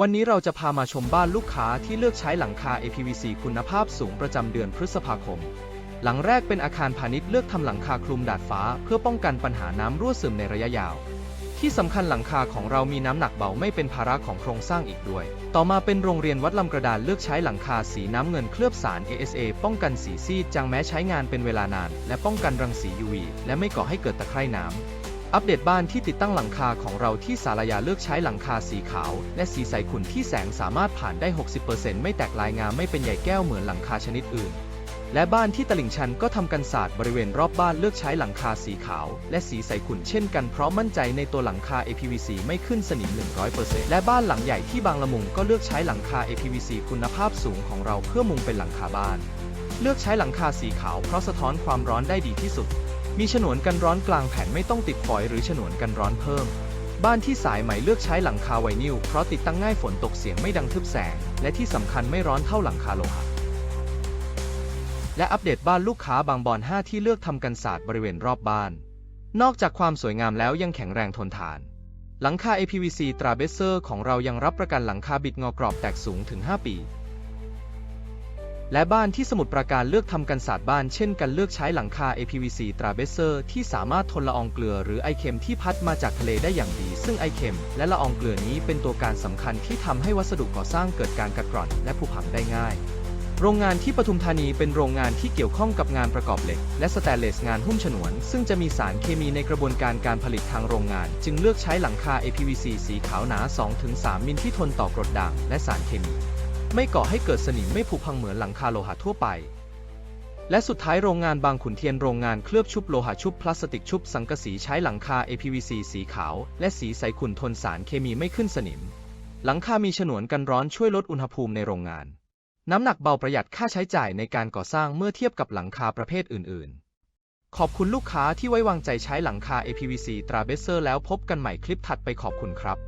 วันนี้เราจะพามาชมบ้านลูกค้าที่เลือกใช้หลังคา APVC คุณภาพสูงประจำเดือนพฤษภาคม หลังแรกเป็นอาคารพาณิชย์เลือกทำหลังคาคลุมดาดฟ้า เพื่อป้องกันปัญหาน้ำรั่วซึมในระยะยาว ที่สำคัญหลังคาของเรามีน้ำหนักเบาไม่เป็นภาระของโครงสร้างอีกด้วย ต่อมาเป็นโรงเรียนวัดลำกระดานเลือกใช้หลังคาสีน้ำเงินเคลือบสาร ASA ป้องกันสีซีดจางแม้ใช้งานเป็นเวลานาน และป้องกันรังสี UV และไม่ก่อให้เกิดตะไคร่น้ำ อัปเดตบ้านที่ติดตั้งหลังคาของเราที่สารยาเลือกใช้หลังคาสีขาว และสีใสขุ่นที่แสงสามารถผ่านได้ 60%ไม่แตกลายงามไม่เป็นใยแก้วเหมือนหลังคาชนิดอื่น และบ้านที่ตลิ่งชันก็ทำกันศาสตร์บริเวณรอบบ้านเลือกใช้หลังคาสีขาว และสีใสขุ่นเช่นกันเพราะมั่นใจในตัวหลังคา APVC ไม่ขึ้นสนิม 100%และบ้านหลังใหญ่ที่บางละมุงก็เลือกใช้หลังคา APVC คุณภาพสูงของเราเพื่อมุงเป็นหลังคาบ้าน เลือกใช้หลังคาสีขาวเพราะสะท้อนความร้อนได้ดีที่สุด มีฉนวนกันร้อนกลางแผ่นไม่ต้องติดฝอยหรือฉนวนกันร้อนเพิ่ม บ้านที่สายไหมเลือกใช้หลังคาไวนิลเพราะติดตั้งง่ายฝนตกเสียงไม่ดังทึบแสง และที่สำคัญไม่ร้อนเท่าหลังคาโลหะและอัปเดตบ้านลูกค้าบางบอน 5 ที่เลือกทำกันศาสตร์บริเวณรอบบ้าน นอกจากความสวยงามแล้วยังแข็งแรงทนทาน หลังคา APVC ตราเบเซอร์ของเรายังรับประกันหลังคาบิดงอกรอบแตกสูงถึง 5 ปี และบ้านที่สมุทรปราการเลือกทำกันศาสตร์บ้านเช่นกันเลือกใช้หลังคา APVC ตราเบเซอร์ ที่สามารถทนละอองเกลือหรือไอเค็มที่พัดมาจากทะเลได้อย่างดี ซึ่งไอเค็มและละอองเกลือนี้เป็นตัวการสำคัญที่ทำให้วัสดุก่อสร้างเกิดการกัดกร่อนและผุพังได้ง่าย โรงงานที่ปทุมธานีเป็นโรงงานที่เกี่ยวข้องกับงานประกอบเหล็ก และสแตนเลสงานหุ้มฉนวน ซึ่งจะมีสารเคมีในกระบวนการการผลิตทางโรงงาน จึงเลือกใช้หลังคา APVC สีขาวหนา 2-3 มิลที่ทนต่อกรดด่างและสารเคมี ไม่ก่อให้เกิดสนิมไม่ผุพังเหมือนหลังคาโลหะทั่วไป และสุดท้ายโรงงานบางขุนเทียนโรงงานเคลือบชุบโลหะชุบพลาสติกชุบสังกะสีใช้หลังคา APVC สีขาว และสีใสขุ่นทนสารเคมีไม่ขึ้นสนิม หลังคามีฉนวนกันร้อนช่วยลดอุณหภูมิในโรงงาน น้ำหนักเบาประหยัดค่าใช้จ่ายในการก่อสร้างเมื่อเทียบกับหลังคาประเภทอื่น ๆ ขอบคุณลูกค้าที่ไว้วางใจใช้หลังคา APVC ตราเบเซอร์แล้วพบกันใหม่คลิปถัดไปขอบคุณครับ